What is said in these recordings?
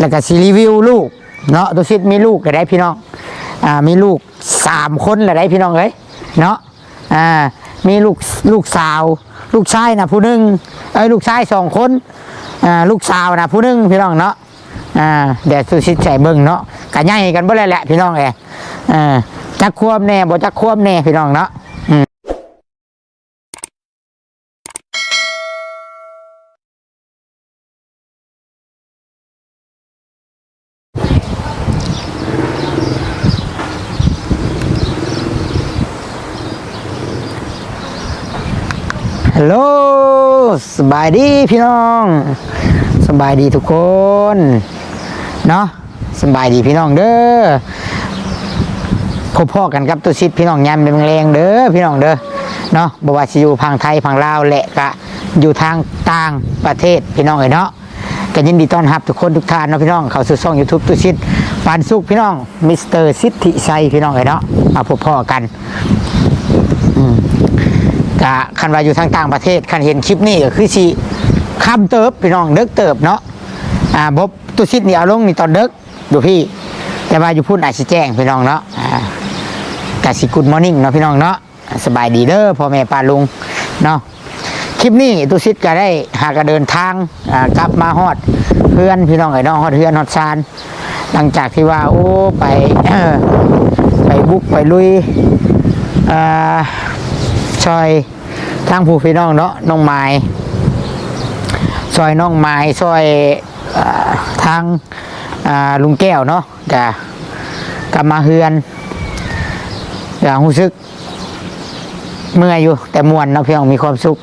แล้วก็สิรีวิวลูกเนาะตัวชิดมีลูกก็ได้พี่น้องอ่ามีลูกสามคนละได้พี่น้องเอ้ยเนาะอ่ามีลูกลูกสาว ลูกชายนะผู้หนึ่งเอ้ยลูกชายสองคนอ่าลูกสาวนะผู้หนึ่งพี่น้องเนาะอ่าเดี๋ยวสุชิดใส่เบิ่งเนาะกะใหญ่กันบ่เลยแหละพี่น้องเอ้ยอ่าจักควบแน่บ่จักควบแน่พี่น้องเนาะ ฮัลโหลสบายดีพี่น้อง สบายดีทุกคน เนาะสบายดีพี่น้องเด้อพบพ่อกันกับตุชิดพี่น้องยามเป็นแรงเด้อพี่น้องเด้อเนาะบว่าสิอยู่พังไทยพังลาวและกะอยู่ทางต่างประเทศพี่น้องเอ้ยเนาะก็ยินดีต้อนรับทุกคนทุกท่านเนาะพี่น้องเข้าสู่ช่อง YouTube ตุชิดปานสุขพี่น้องมิสเตอร์สิทธิชัยพี่น้องเอ้ยเนาะมาพบพ่อกัน กะคันว่าอยู่ทางต่างประเทศคันเห็นคลิปนี้ก็คือสิข้ามเติบพี่น้องเด็กเติบเนาะอ่าบบตุชิดนี่เอาลงนี่ตอนเด็กดูพี่ แต่ว่าอยู่พูดอาจสิแจ้งพี่น้องเนาะอ่ากะสิกุดมอร์นิ่งเนาะพี่น้องเนาะสบายดีเด้อพ่อแม่ป้าลุงเนาะคลิปนี้ตุชิดก็ได้หากระเดินทางอ่ากลับมาฮอดเพื่อนพี่น้องไอ้น้องฮอดเพื่อนฮอดซานหลังจากที่ว่าโอ้ไปไปบุกไปลุย อ่าซอยทางผู้พี่น้องเนาะน้องไม้ซอยน้องไม้ซอยอทางลุงแก้วเนาะกะกลับมาเฮือนอย่างรู้สึกเมื่อยอยู่แต่มวนเนาะพี่น้องมีความสุข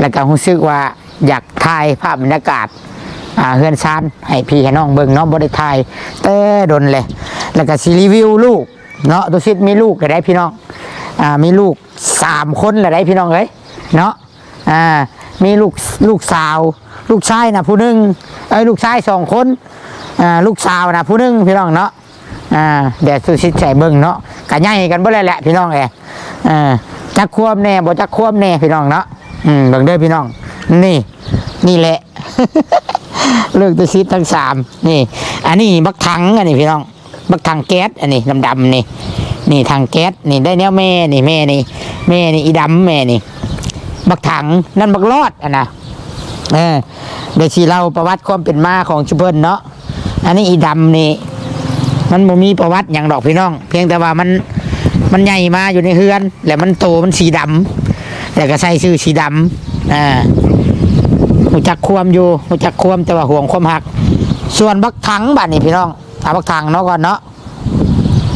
แล้วก็รู้สึกว่าอยากถ่ายภาพบรรยากาศเฮือนซานให้พี่ให้น้องเบิ่งเนาะบ่ได้ถ่ายแต่ดนเลย แล้วก็สิรีวิวลูกเนาะตัวชิดมีลูกก็ได้พี่น้อง อ่ามีลูกสามคนละได้พี่น้องเอ้ยเนาะอ่ามีลูกลูกสาว ลูกชายนะผู้หนึ่งเอ้ลูกชายสองคนอ่าลูกสาวนะผู้หนึ่งพี่น้องเนาะอ่าเดี๋ยวสุชิดใส่เบิ่งเนาะกะใหญ่กันบ่เลยแหละพี่น้องเอ้ยอ่าจักควบแน่บ่จักควบแน่พี่น้องเนาะอืมเบิ่งเด้อพี่น้อง นี่ นี่แหละเลือกตัวชิดทั้งสามนี่ อันนี้บักถังอันนี้พี่น้อง บักถังแก๊สอันนี้ดำๆนี่ นี่ทางแก๊สนี่ได้แนวแม่นี่แม่นี่แม่นี่อีดำแม่นี่ บักถังนั่นบักรอดอะนะเออเดี๋ยวชีเราประวัติความเป็นมาของชุเพิ่นเนาะอันนี้อีดำนี่ มันบ่มีประวัติอย่างดอกพี่น้อง เพียงแต่ว่ามันมันใหญ่มาอยู่ในเฮือน แล้วมันโตมันสีดำแล้วก็ใส่ชื่อสีดำอ่าหูจักความอยู่หูจักความแต่ว่าห่วงความหัก ส่วนบักถังบ้านนี่พี่น้องเอาบักถังเนาะก่อนเนาะ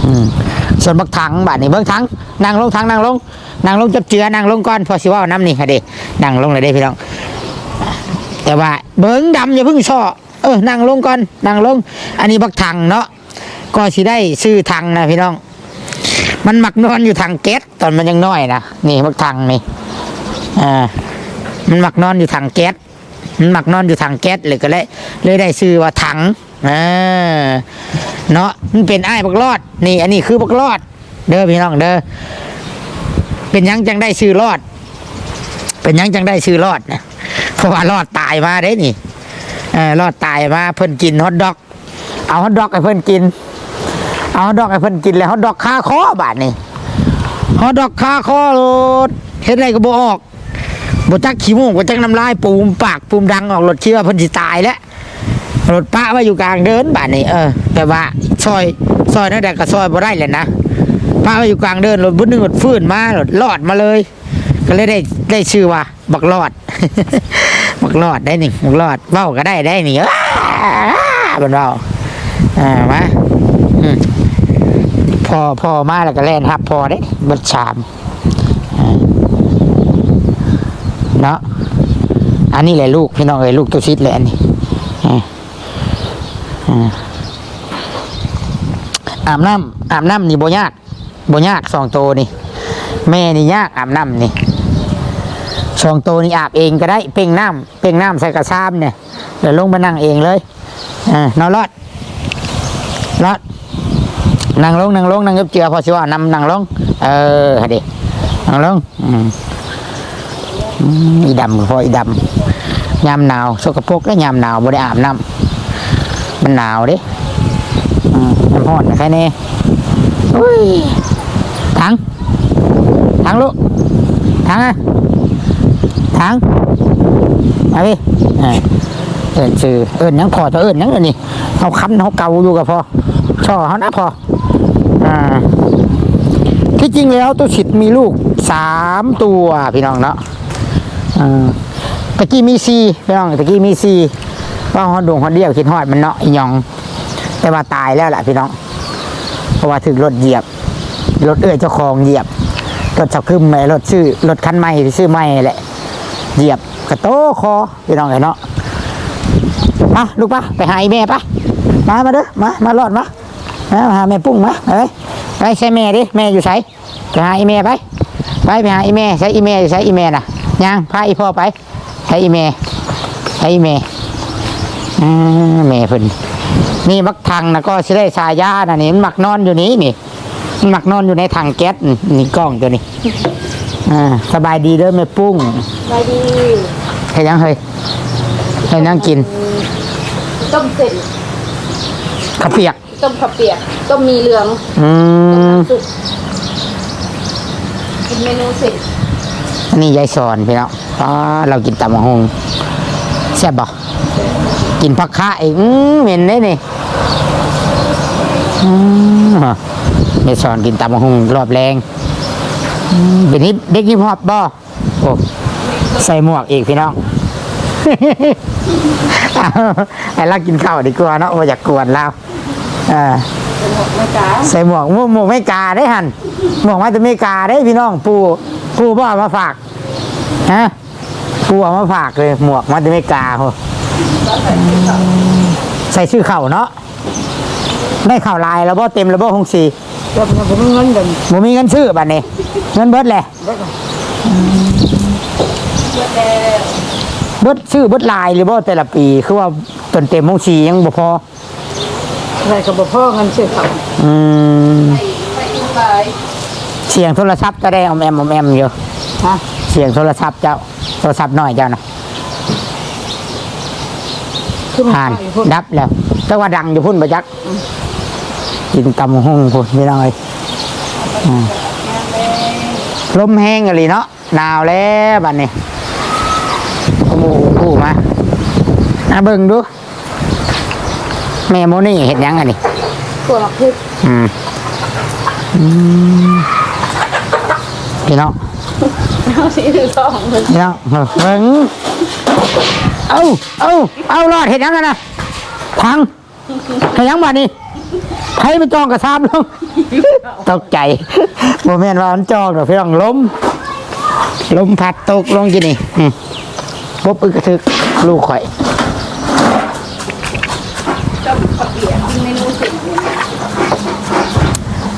อืม ส่วนบักถังบาดนี่เบิ่งถังนั่งลงถังนั่งลงนั่งลงจับเจือนั่งลงก่อนพอสิว่าน้ำนี่ค่ะเด้นั่งลงเลยเด้พี่น้องแต่ว่าเบิ่งดำอย่าเพิ่งช่อเออนั่งลงก่อนนั่งลง อันนี้บักถังเนาะก็สิได้ซื้อถังนะพี่น้อง มันหมักนอนอยู่ถังแก๊สตอนมันยังน้อยนะนี่บักถังนี่อ่ามันหมักนอนอยู่ถังแก๊สมันหมักนอนอยู่ถังแก๊สเลยก็เลยเลยได้ซื้อว่าถัง อ่าเนาะมันเป็นไอ้บักรอด นี่ อันนี้คือบักรอด เด้อพี่น้องเด้อเป็นยังจังได้ชื่อรอด เป็นยังจังได้ชื่อรอดนะเพราะว่ารอดตายมาเด้นี่เออรอดตายมาเพิ่นกินฮอทดอก เอาฮอทดอกให้เพิ่นกิน เอาฮอทดอกให้เพิ่นกินแล้วฮอทดอกคาคอบาดนี่ฮอทดอกคาคอโลดเฮ็ดอะไรก็บ่ออกบ่จักขี้มูกบ่จักน้ำลายปูมปากปูมดังออกรถเชื่อเพิ่นสิตายแล้ว รถป้าว่าอยู่กลางเดินบ้านนี่เออแต่ว่าซอยซอยนั่นแต่ก็ซอยบ่ได้เลยนะป้าว่าอยู่กลางเดินรถบุญหนึ่งรถฟื้นมารถรอดมาเลย ก็เลยได้ได้ชื่อว่า บักรอด บักรอดได้นี่บักรอดเว้าก็ได้ได้นี่อ้าบันเว้าอ่ามาพอพอมาแล้วก็แล่นครับพอได้บัดชามเนาะอันนี้แหละลูกพี่น้องเอ้ยลูกตัวชิดเลยอันนี้ อาบน้ำอาบน้ำนี่บ่ยากบ่ยากสองโตวนี่ แม่นี่ยากอาบน้ำนี่สองโตวนี่อาบเองก็ได้ เป่งน้ำเป่งน้ำใส่กระซามเนี่ยเดี๋ยวลงมานั่งเองเลยอ่านอนรอดรอดนั่งลงนั่งลงนั่งยบเจือพอสิว่านำนั่งลง เออฮะดินั่งลงอืมมีดำพออีดำยามหนาวสกปรกแล้วยามหนาวบ่ได้อาบน้ำ มันหนาวเด้มันร้อนแค่นี้อุ้ยถังถังลูกถังอะถังมาพี่เอินชื่อเอินหยังพอจะเอินหยังเอินนี่เอาคันเขาเกาอยู่กับพอช่อเขานะพออ่าที่จริงแล้วตัวฉิดมีลูกสามตัวพี่น้องเนาะอ่าตะกี้มีซีพี่น้องตะกี้มีซี ว่าฮอนดวงฮอนเดียวคิดฮอดมันเนาะอีหยอง แต่ว่าตายแล้วแหละพี่น้อง เพราะว่าถึงรถเหยียบ รถเอื้อยเจ้าของเหยียบ รถจับขึ้นใหม่รถชื่อรถคันใหม่ชื่อใหม่แหละ เหยียบกระโตคอพี่น้องไงเนาะมาลูกปะไปหาแม่ปะมามาเด้อมามารอดมามามาหาแม่ปุ้งมาไปไปใช้แม่ดิแม่อยู่ไสไปหาอีแม่ไปไปไปหาอีแม่ใช้อีแม่ใช้อีแม่น่ะย่างพาอีพ่อไปใช้อีแม่ใช้อีแม่ อ่าแม่เพิ่นนี่มักทางนะก็สิได้ชายานะนี่มันมักนอนอยู่นี้นี่มันมักนอนอยู่ในถังแก๊สนี่นี่กล้องตัวนี้อ่าสบายดีเด้อแม่ปุ้งไปดีให้ยังเฮ้ยให้นั่งกินต้มเสร็จข้าวเปียก ต้มข้าวเปียก ต้มมีเหลืองอืมสุกกินเมนูเสร็จอันนี้ยายสอนพี่น้องอ๋อเรากินตำมะฮงแซ่บบ่ กินผักคะอีกอื้อเหม็นได้นี่อืมยายสอนกินตำมะฮงรอบแรงเป็นนิดเด็กฮิปฮอปบ่โอ้ใส่หมวกอีกพี่น้องเอาให้เรากินข้าวดีกว่าเนาะว่าอยากกวนเราอ่าเป็นหมกไม่จ้าใส่หมวกหมวกหมวกไม่กาได้หันหมวกมาจะไม่กาได้พี่น้อง ปูปูบ่เอามาฝากฮะปูเอามาฝากเลย หมวกมาจะไม่กาโห ใส่ชื่อเข่าเนาะได้ข่าวลายแล้วบ่เต็มแล้วบ่หงสีเดี๋ยวผมเงินเดินบ่มีเงินซื้อบัดนี้ เงินเบิดแหละเบิดซื้อเบิดลายหรือบ่แต่ละปี คือว่าจนเต็มหงสียังบ่พออะไรกับพ่อเงินซื้อเขาอืมไปอินไปเสียงโทรศัพท์จะได้ออมแอมออมแอมอยู่ฮะเสียงโทรศัพท์เจ้าโทรศัพท์น้อยเจ้านะขึ้นมา ผ่านพูดดับแล้ว แต่ว่าดังอยู่พุ่นประจักษ์กินตำหุ่งพุ่นไม่น้อยอืมลมแห้งอะไรเนาะหนาวแล้วบัดนี้โอ้โหกูมาอาเบิ่งดู แม่โมนี่เห็นยังอันนี้ตัวหลักพิษอืมอืมพี่น้องเอาสีถือสองเงินพี่น้องเบิ่ง เอาเอาเอารอดเห็นยังกันนะพังเห็นยังบ้านี่ใครไปจองกระซาบลงตกใจโมเมนต์ว่ามันจองหรอกพี่น้องล้มล้มพัดตกลงกินนี่อืมปุ๊บอึกกระทึกลูกข่อยต้มข้าวเปียกกินเมนูเสร็จ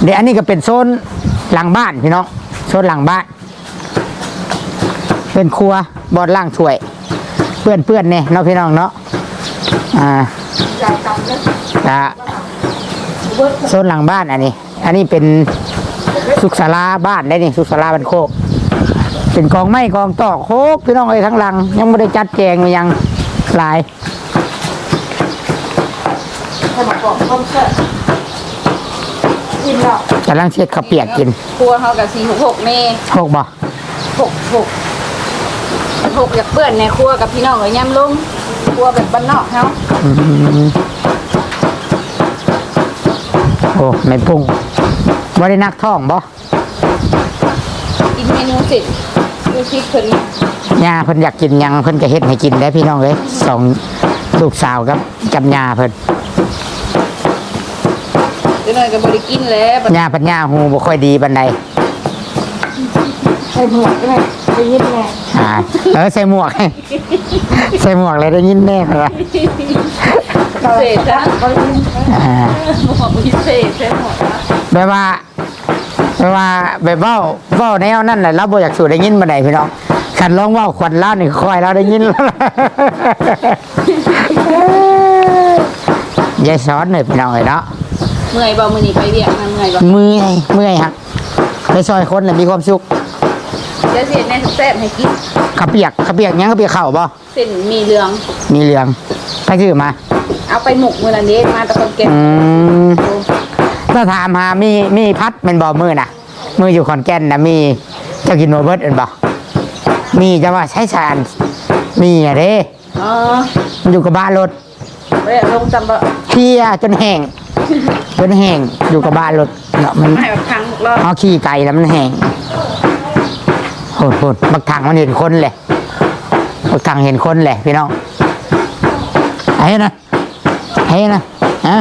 เดี๋ยวอันนี้ก็เป็นโซนหลังบ้านพี่น้องโซนหลังบ้าน เป็นครัวบอดล่างถ้วยเปื้อนเปื้อนๆเนี่ยเนาะพี่น้องเนาะอ่าจ่ายตังค์แล้วอ่าเบิร์ดโซนหลังบ้านอันนี้ อันนี้เป็นสุขศาลาบ้านได้นี่สุขศาลาบันโคกเป็นกองไม้กองตอกโคกพี่น้องเอ้ยทั้งหลัง ยังไม่ได้จัดแจงมายังหลายให้มากรอบต้มเสร็จกินแล้วกำลังเช็ดข้าวเปียกกินครัวเขากับสี่หกหกเมโคกบ่หกหก หกอยากเปื่อนในครัวกับพี่น้องเลยย่ำลุงครัวแบบบ้านนอกเขาอืมโอ้ไม่พุ่งว่าได้นักท่องบ่กินเมนูเสร็จดูพริกเพิ่นย่าเพิ่นอยากกินหยังเพิ่นก็เฮ็ดให้กินได้พี่น้องเอ้ยสองลูกสาวกับกับย่าเพิ่นเดี๋ยวหน่อยก็บริกินแล้วบัดย่าเพิ่นย่าหูบ่ค่อยดีปานใดใส่หมวกได้ไหม ได้ยินแน่อ่าเออใส่หมวก ใส่หมวกเลยได้ยินแน่ครับพิเศษจ้ะอ่าหมวกพิเศษใช่หมวกนะแบบว่าแบบว่าแบบเว้าเว้าแนวนั่นแหละเราบ่อยากสู่ได้ยินปานใดพี่น้องคันร้องเว้าควันล้านนี่ค่อยเราได้ยินแล้วล่ะยายสอนหน่อยพี่น้องเอ้ยเนาะ เมื่อยบ่มื้อนี้ไปเรียกมาเมื่อยบ่เมื่อยเมื่อยครับไปซอยคนเลยมีความสุข เดี๋ยวสิแน่แซ่บให้กินข้าวเปียกข้าวเปียกหยังข้าวเปียกข้าวบ่เส้นมีเหลือง มีเหลืองไปซื้อมา เอาไปหมกมือนันนี้มาตะคนเก็บอืมถ้าถามหามีมีพัดเป็นบ่มือน่ะ มืออยู่ขอนแก่นนะมีเจ้ากินโนเบิร์ตเป็นบ่มีจะว่าใช้สารมีอะเด้อ๋อมันอยู่กับบ้านรถ ไปลงจำบ่เที่ยจนแห้งจนแห้งอยู่กับบ้านรถเนาะมันให้แบบครั้งรอบเอาขี้ไก่แล้วมันแห้ง โหดโหดบักถังมันเห็นคนเลยบักถังเห็นคนเลยพี่น้องไอ้นะไอ้นะอะ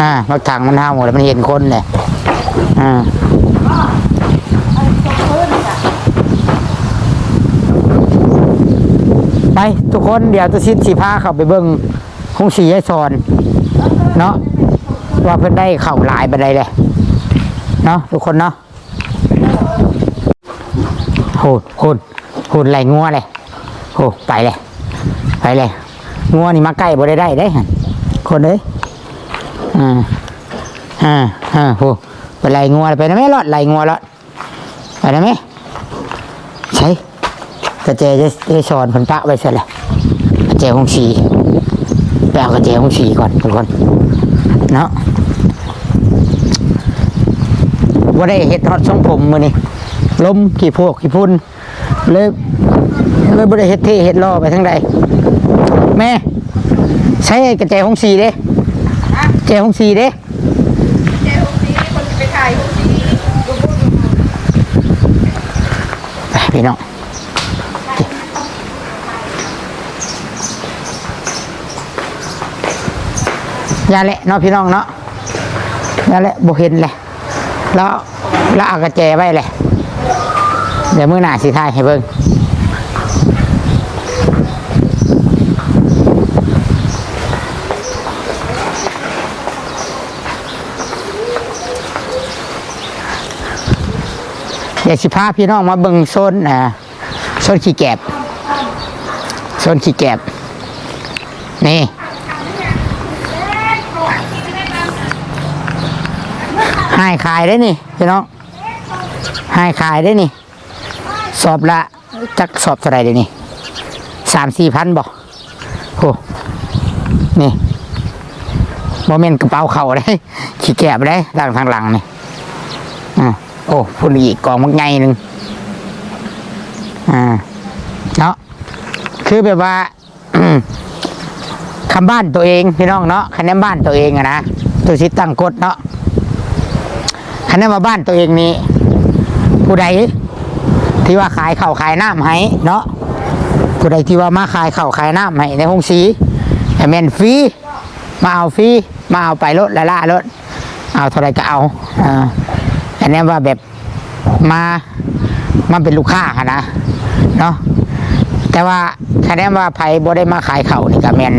อ่าบักถังมันเท่าหมดแล้วมันเห็นคนเลยอ่าไปทุกคนเดี๋ยวตุชิดสีผ้าเข้าไปเบิ้งคงสีให้สอน เนาะว่าเพิ่นได้เข่าหลายบันไดเลย เนาะทุกคนเนาะโหดโหดโหดไหลงัวเลยโหไปเลยไปเลยงัวนี่มาใกล้บ่ได้ได้ได้คนเอ้ยอ่าอ่าอ่าโหไปไหลงัวเลยไปนะแม่รอดไหลงัวรอดไปนะแม่ใช่กระเจจะจะสอนเพิ่นปะไว้เสร็จแล้วกระเจหงสีไปเอากระเจหงสีก่อนทุกคนเนาะ ว่าได้เห็ดฮอดทรงผมมือนี่ลมขี่พวกขี่พุ่นเลยเลยบ่ได้เห็ดเทเห็ดล่อไปทั้งใดแม่ใช้กระแจหงสีเด้แจหงสีเด้เจ้าซีคนไปถ่ายซีไปพี่น้องยาแหละเนาะพี่น้องเนาะยาแหละบ่เห็นเลย แล้วแล้วเอากระแจไว้เลย เดี๋ยวมื้อหน้าสิทายให้เบิ่งเดี๋ยวสิพาพี่น้องมาเบิ่งโซนอ่าโซนขี้แกบโซนขี้แกบนี่ ให้ขายได้นี่พี่น้องให้ขายได้นี่สอบละจักสอบเท่าไรเดี๋ยวนี้สามสี่พันบอกโอ้นี่โมเมนกระเป๋าเข่าได้ ขี้แกบได้ด้านทางหลังนี่อ่าโอ้พุ่นอีกกองมักไงหนึ่งอ่าเนาะคือแบบว่าคำบ้านตัวเองพี่น้องเนาะคะแนนบ้านตัวเองอะนะตัวชิดตั้งกฎเนาะ คะแนนว่าบ้านตัวเองนี้ผู้ใดที่ว่าขายเข้าขายน้ำให้เนาะผู้ใดที่ว่ามาขายเข้าขายน้ำให้ในห้องสีแต่แมนฟรีมาเอาฟรีมาเอาไปรถละล่ารถเอาเท่าไรก็เอาอ่าอันนี้ว่าแบบมามันเป็นลูกค้าค่ะนะเนาะแต่ว่าคะแนนว่าไผบ่ได้มาขายเขานี่กับแมน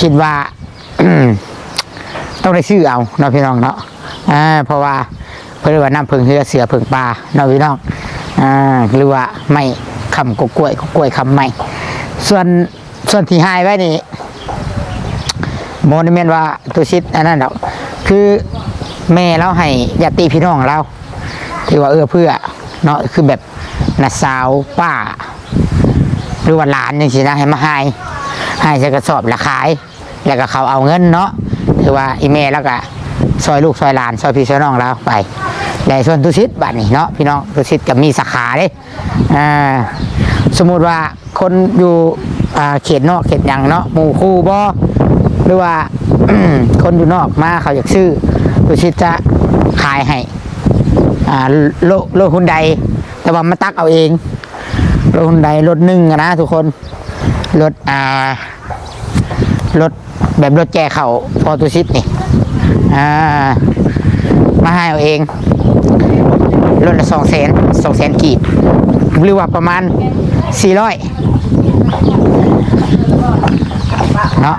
คิดว่าต้องได้ชื่อเอาเนาะพี่น้องเนาะ อ่าเพราะว่าเพื่อว่าน้ำพึ่งเหือเสือพึ่งปลาเนาะพี่น้องอ่าหรือว่าไม่คำกกล้วยกกล้วยคำไม่ส่วนส่วนที่หายไว้นี่โมนิเมนว่าตัวชิดอันนั้นดอกคือแม่เราให้ญาติพี่น้องเราที่ว่าเออเพื่อเนาะคือแบบน้าสาวป้า หรือว่าหลานอย่างสินะให้มาให้ให้ใส่กระสอบละขาย แล้วก็เขาเอาเงินเนาะถือว่าอีเมลแล้วก็ ซอยลูกซอยหลานซอยพี่ซอยน้องเราไปแต่ส่วนตุชิดบัตรนี่เนาะพี่น้องตุชิดกับมีสาขาเลยสมมุติว่าคนอยู่เขตนอกเขตหยังเนาะหมู่คู่บ่หรือว่าคนอยู่นอกมาเขาอยากซื้อตุชิตจะขายให้โลโลฮุนไดแต่ว่ามาตักเอาเองโลฮุนไดรถหนึ่งนะทุกคนรถอ่ารถแบบรถแก่เขาพอตุชิตนี่ อ่ามาให้เอาเองรถละสองแสนสองแสนกีบหรือว่าประมาณสี่ร้อยเนาะ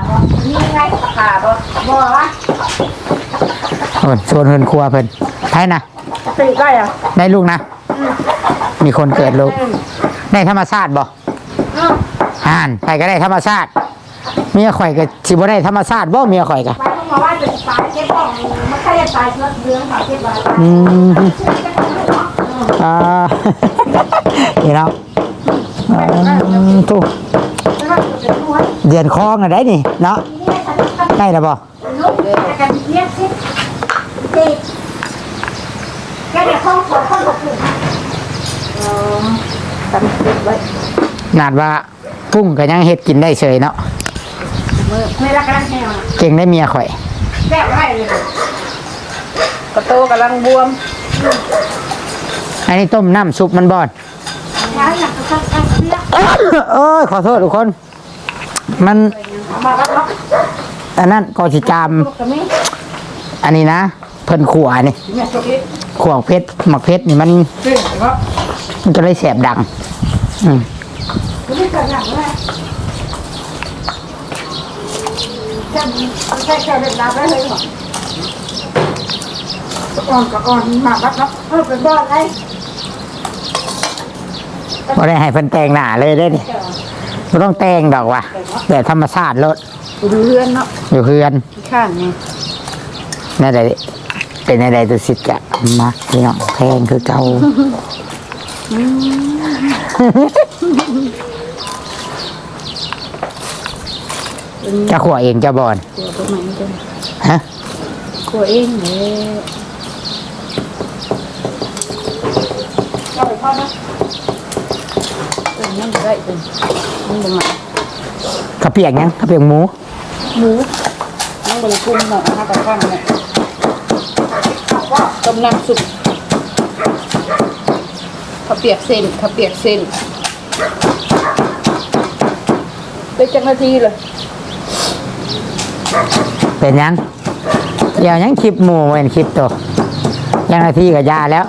นี่ไงขาบ่บ่วะเอิ้นชวนเฮินครัวเพิ่นไทยนะตื่นได้อะได้ลูกนะ มีคนเกิดลูก ได้ธรรมชาติบ่อ่านไปก็ได้ธรรมชาติ เมียข่อยก็สิบ่ได้ธรรมชาติบ่เมียข่อยก็ ไปต้องมาว่าจะตายเก็บของมันใครจะตายเชื้อเดือนค่ะเก็บไว้อืมอ่านี่เนาะอืมตู้เดือนคลองอะได้นี่เนาะได้แล้วบ่ตำติดไว้นาดว่าพุ่งก็ยังเฮ็ดกินได้เฉยเนาะมือ ไม่รักกันแห้งเก่งได้เมียข่อยแซ่บไว้เลยกระโตกำลังบวมอันนี้ต้มน้ำซุปมันบอนเอ้ยขอโทษทุกคน มันมารับรับอันนั้นก็สิจามลูกกระมิ้งอันนี้นะเพิ่นขัวนี่แม่สุกี้ขัวเพชรหมักเพชรนี่มันซึ่งก็มันจะได้แสบดัง อืม ไม่เกิดหนังเลยจะใช่แค่เด็กรับได้เลยหรออ่อนกับอ่อนมารับรับเออเป็นบ้านไอ้บ่ได้ให้เพิ่นแต่งหน้าเลยได้นี่บ่ต้องแต่งดอกว่ะแต่ธรรมชาติรถดูเรือนเนาะอยู่เพื่อนข้างนี่นั่นใดเป็นในใดตัวสิทธิ์กะมาพี่น้องแพงคือเก่า จะขัวเองจะบอนตัวตัวใหม่จังฮะตัวเองเลยเอาไปพ่อนะเป็นยังได้เป็นมันเป็นไงข้าวเปียกยังข้าวเปียกหมูหมูน้องบริกุ้งหน่อยนะคะกับข้างเนี่ยต้มน้ำซุปข้าวเปียกเส้นข้าวเปียกเส้นได้จังนาทีเลย เป็นยังเดี๋ยวยังคลิปหมูเว้นคลิปตัวยังนาทีกับยาแล้ว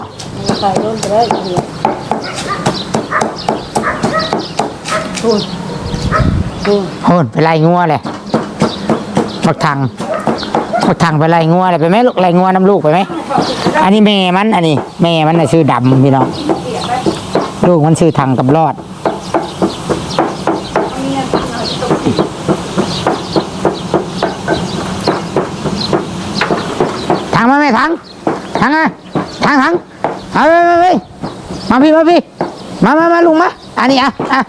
ใส่ร่นไปได้อีกเดียวดูดูโหนไปไล่งัวเลยบักทังบักทังไปไล่งัวเลยไปไหมลูกไล่งัวน้ำลูกไปไหมอันนี้แม่มันอันนี้แม่มันน่ะชื่อดำพี่น้องลูกมันชื่อทังกับรอด ทางมาไหมทางทางไงทางทางเอาไปไปไปมาพี่มาพี่ม ไงถังถังไงถังถังเอามาพี่มามามาลุงมาอันนี้อะอะ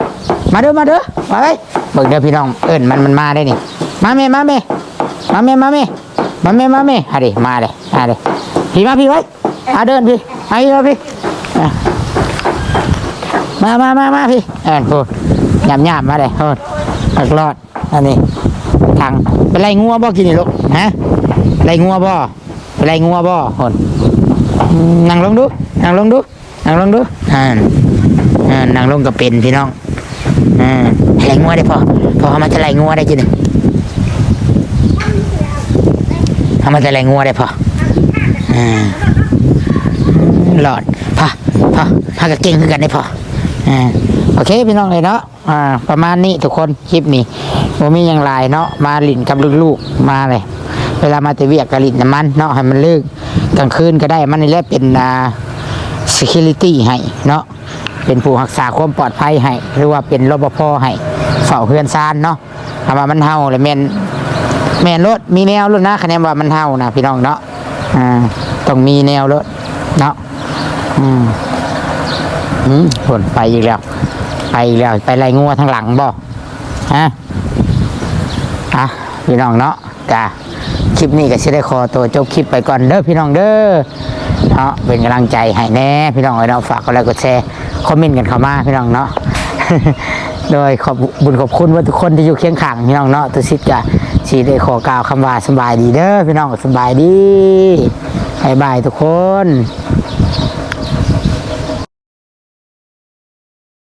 มาเด้อมาเด้อมาไปเบิกเด้อพี่น้องเอิญมันมันมาได้นี่มาเมมาเมมาเมมาเมมาเมมาเมอะดิมาเลยมาเลยพี่มาพี่ไว้อาเดินพี่มาพี่มาพี่มามามามาพี่เอิญพูดหยาบหยาบมาเลยพูดอักรอดอันนี้ทางเป็นไรงัวบ่กินนี่ลูกฮะไรงัวบ่ ไรงัวบ่ไปไล่งัวบ่คนนั่งลงดูนั่งลงดูนั่งลงดูอ่าอ่านั่งลงก็เป็นพี่น้องอ่าไล่งัวได้พอพอเขามาจะไล่งัวได้จีนึงเขามาจะไล่งัวได้พออ่าหลอดพอพอพากระเก่งคือกันได้พออ่าโอเคพี่น้องเลยเนาะอ่าประมาณนี้ทุกคนคลิปนี้ผมมีอย่างไรเนาะมาหลินกับลูกๆมาเลย เวลามาแตเวียกกะลินน้ำมันเนาะให้มันเลิกกลางคืนก็ได้มันนี่แหละเป็นอ่า security ให้เนาะเป็นผู้รักษาความปลอดภัยให้หรือว่าเป็นรปภให้เฝ้าเฮือนซานเนาะถ้าว่ามันเฮาเลยแม่นแม่นรถมีแนวรถนะคะแนนว่ามันเฮานะพี่น้องเนาะอ่าต้องมีแนวรถเนาะอืมอืมผลไปอีกแล้ว ไปอีกแล้วไปไล่งัวทางหลังบ่ฮะอะพี่น้องเนาะจ้า คลิปนี้ก็จะได้ขอตัวจบคลิปไปก่อนเด้อพี่น้องเด้อเนาะเป็นกำลังใจให้แน่พี่น้องเอ้ยเนาะฝากกดไลค์กดแชร์คอมเมนต์กันเข้ามาพี่น้องเนาะโดยขอบบุญขอบคุณว่าทุกคนที่อยู่เคียงข้างพี่น้องเนาะตุสิทธิ์กะสีได้ขอกล่าวคำว่าสบายดีเด้อพี่น้องสบายดีบายบายทุกคน